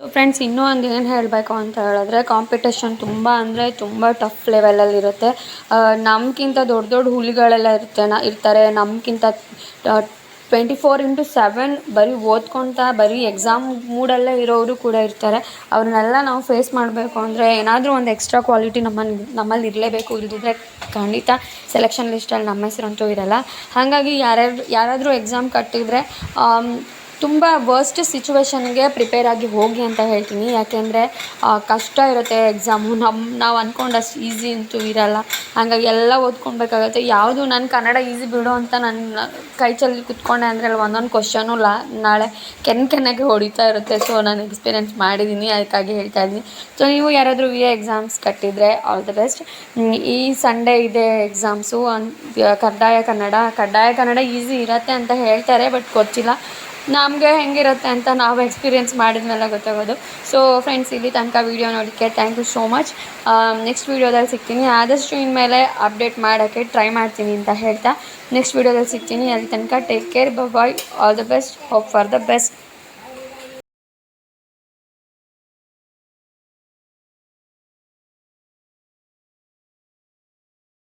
ಸೊ ಫ್ರೆಂಡ್ಸ್ ಇನ್ನೂ ಒಂದು ಏನು ಹೇಳಬೇಕು ಅಂತ ಹೇಳಿದ್ರೆ ಕಾಂಪಿಟೇಷನ್ ತುಂಬ ಅಂದರೆ ತುಂಬ ಟಫ್ ಲೆವೆಲಲ್ಲಿರುತ್ತೆ ನಮಗಿಂತ ದೊಡ್ಡ ದೊಡ್ಡ ಹುಲಿಗಳೆಲ್ಲ ಇರುತ್ತೆ ನ ಇರ್ತಾರೆ ನಮಗಿಂತ ಟ್ವೆಂಟಿ ಫೋರ್ ಇಂಟು ಸೆವೆನ್ ಬರೀ ಓದ್ಕೊತಾ, ಬರೀ ಎಕ್ಸಾಮ್ ಮೂಡಲ್ಲೇ ಇರೋರು ಕೂಡ ಇರ್ತಾರೆ. ಅವ್ರನ್ನೆಲ್ಲ ನಾವು ಫೇಸ್ ಮಾಡಬೇಕು ಅಂದರೆ ಏನಾದರೂ ಒಂದು ಎಕ್ಸ್ಟ್ರಾ ಕ್ವಾಲಿಟಿ ನಮ್ಮಲ್ಲಿ ನಮ್ಮಲ್ಲಿ ಇರಲೇಬೇಕು. ಇಲ್ಲದಿದ್ದರೆ ಖಂಡಿತ ಸೆಲೆಕ್ಷನ್ ಲಿಸ್ಟಲ್ಲಿ ನಮ್ಮ ಹೆಸರಂತೂ ಇರಲ್ಲ. ಹಾಗಾಗಿ ಯಾರ್ಯಾರು, ಯಾರಾದರೂ ಎಕ್ಸಾಮ್ ಕಟ್ಟಿದರೆ ತುಂಬ ವರ್ಸ್ಟ್ ಸಿಚುವೇಶನ್ಗೆ ಪ್ರಿಪೇರ್ ಆಗಿ ಹೋಗಿ ಅಂತ ಹೇಳ್ತೀನಿ. ಯಾಕೆಂದರೆ ಕಷ್ಟ ಇರುತ್ತೆ ಎಕ್ಸಾಮು ನಮ್ಮ ನಾವು ಅಂದ್ಕೊಂಡಷ್ಟು ಈಸಿ ಅಂತೂ ಇರಲ್ಲ. ಹಾಗಾಗಿ ಎಲ್ಲ ಓದ್ಕೊಬೇಕಾಗುತ್ತೆ ಯಾವುದು ನನ್ನ ಕನ್ನಡ ಈಸಿ ಬಿಡು ಅಂತ ನನ್ನ ಕೈ ಚಲ್ಲಿ ಕುತ್ಕೊಂಡೆ ಅಂದರೆ ಅಲ್ಲಿ ಒಂದೊಂದು ಕ್ವಶನು ಲಾ, ನಾಳೆ ಕೆನ್ ಕೆನ್ನಾಗೆ ಹೊಡಿತಾ ಇರುತ್ತೆ. ಸೊ ನಾನು ಎಕ್ಸ್ಪೀರಿಯೆನ್ಸ್ ಮಾಡಿದ್ದೀನಿ ಅದಕ್ಕಾಗಿ ಹೇಳ್ತಾ ಇದ್ದೀನಿ. ಸೊ ನೀವು ಯಾರಾದರೂ ವಿ ಎಕ್ಸಾಮ್ಸ್ ಕಟ್ಟಿದರೆ ಆಲ್ ದ ಬೆಸ್ಟ್ ಈ ಸಂಡೇ ಇದೆ ಎಕ್ಸಾಮ್ಸು ಕಡ್ಡಾಯ ಕನ್ನಡ ಕಡ್ಡಾಯ ಕನ್ನಡ ಈಸಿ ಇರತ್ತೆ ಅಂತ ಹೇಳ್ತಾರೆ ಬಟ್ ಗೊತ್ತಿಲ್ಲ. ನಮಗೆ ಹೆಂಗಿರುತ್ತೆ ಅಂತ ನಾವು ಎಕ್ಸ್ಪೀರಿಯೆನ್ಸ್ ಮಾಡಿದ್ಮೇಲೆ ಗೊತ್ತಾಗೋದು. ಸೊ ಫ್ರೆಂಡ್ಸ್ ಇಲ್ಲಿ ತನಕ ವೀಡಿಯೋ ನೋಡೋಕ್ಕೆ thank you so much next ವೀಡಿಯೋದಲ್ಲಿ ಸಿಗ್ತೀನಿ. ಆದಷ್ಟು ಇನ್ಮೇಲೆ ಅಪ್ಡೇಟ್ ಮಾಡೋಕ್ಕೆ ಟ್ರೈ ಮಾಡ್ತೀನಿ ಅಂತ ಹೇಳ್ತಾ. ನೆಕ್ಸ್ಟ್ ವೀಡಿಯೋದಲ್ಲಿ ಸಿಗ್ತೀನಿ. ಅಲ್ಲಿ ತನಕ take care bye all the best hope for the best